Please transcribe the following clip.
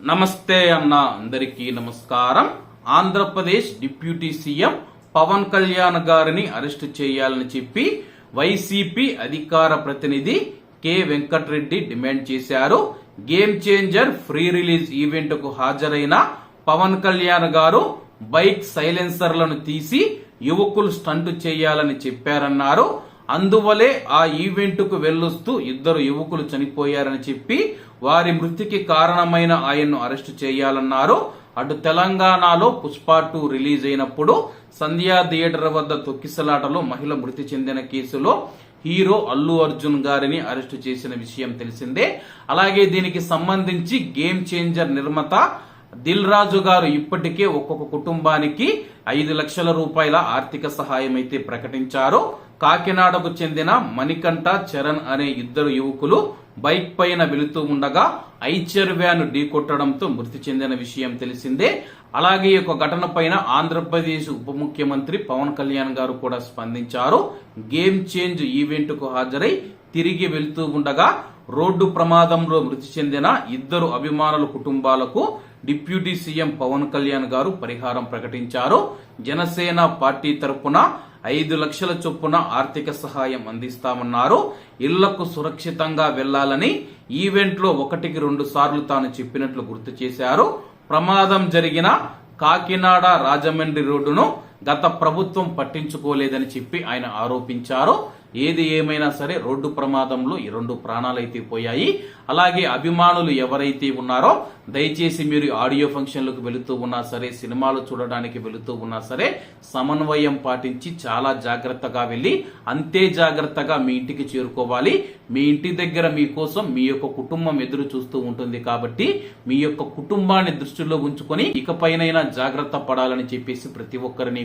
నమస్తే అన్న అందరికీ నమస్కారం. ఆంధ్రప్రదేశ్ డిప్యూటీ సీఎం పవన్ కళ్యాణ్ గారిని అరెస్టు చేయాలని చెప్పి వైసీపీ అధికార ప్రతినిధి కె వెంకటరెడ్డి డిమాండ్ చేశారు. గేమ్ చేంజర్ ఫ్రీ రిలీజ్ ఈవెంట్కు హాజరైన పవన్ కళ్యాణ్ గారు బైక్ సైలెన్సర్లను తీసి యువకులు స్టంట్ చేయాలని చెప్పారన్నారు. అందువలే ఆ ఈవెంట్కు వెళ్ళొస్తూ ఇద్దరు యువకులు చనిపోయారని చెప్పి వారి మృతికి కారణమైన ఆయన్ను అరెస్టు చేయాలన్నారు. అటు తెలంగాణలో పుష్ప టూ రిలీజ్ అయినప్పుడు సంధ్యా థియేటర్ వద్ద తొక్కిసలాటలో మహిళ మృతి చెందిన కేసులో హీరో అల్లు అర్జున్ గారిని అరెస్టు చేసిన విషయం తెలిసిందే. అలాగే దీనికి సంబంధించి గేమ్ చేంజర్ నిర్మాత దిల్ రాజు గారు ఇప్పటికే ఒక్కొక్క కుటుంబానికి ఐదు లక్షల రూపాయల ఆర్థిక సహాయం అయితే ప్రకటించారు. కాకినాడకు చెందిన మణికంఠ చరణ్ అనే ఇద్దరు యువకులు బైక్ పైన వెళుతూ ఉండగా ఐచర్ వ్యాన్ ఢీకొట్టడంతో మృతి చెందిన విషయం తెలిసిందే. అలాగే ఈ ఘటన పైన ఆంధ్రప్రదేశ్ ఉప ముఖ్యమంత్రి పవన్ కళ్యాణ్ గారు కూడా స్పందించారు. గేమ్ చేంజ్ ఈవెంట్కు హాజరై తిరిగి వెళ్తూ ఉండగా రోడ్డు ప్రమాదంలో మృతి చెందిన ఇద్దరు అభిమానుల కుటుంబాలకు డిప్యూటీ సీఎం పవన్ కళ్యాణ్ గారు పరిహారం ప్రకటించారు. జనసేన పార్టీ తరపున ఐదు లక్షల చొప్పున ఆర్థిక సహాయం అందిస్తామన్నారు. ఇళ్ళకు సురక్షితంగా వెళ్ళాలని ఈవెంట్లో ఒకటికి రెండు సార్లు తాను చెప్పినట్లు గుర్తు చేశారు. ప్రమాదం జరిగిన కాకినాడ రాజమండ్రి రోడ్డును గత ప్రభుత్వం పట్టించుకోలేదని చెప్పి ఆయన ఆరోపించారు. ఏది ఏమైనా సరే రోడ్డు ప్రమాదంలో ఈ రెండు ప్రాణాలైతే పోయాయి. అలాగే అభిమానులు ఎవరైతే ఉన్నారో దయచేసి మీరు ఆడియో ఫంక్షన్లకు వెళుతూ ఉన్నా సరే సినిమాలు చూడడానికి వెళుతూ ఉన్నా సరే సమన్వయం పాటించి చాలా జాగ్రత్తగా వెళ్ళి అంతే జాగ్రత్తగా మీ ఇంటికి చేరుకోవాలి. మీ ఇంటి దగ్గర మీకోసం మీ యొక్క కుటుంబం ఎదురు చూస్తూ ఉంటుంది కాబట్టి మీ యొక్క కుటుంబాన్ని దృష్టిలో ఉంచుకొని ఇకపైనైనా జాగ్రత్త పడాలని చెప్పేసి ప్రతి ఒక్కరిని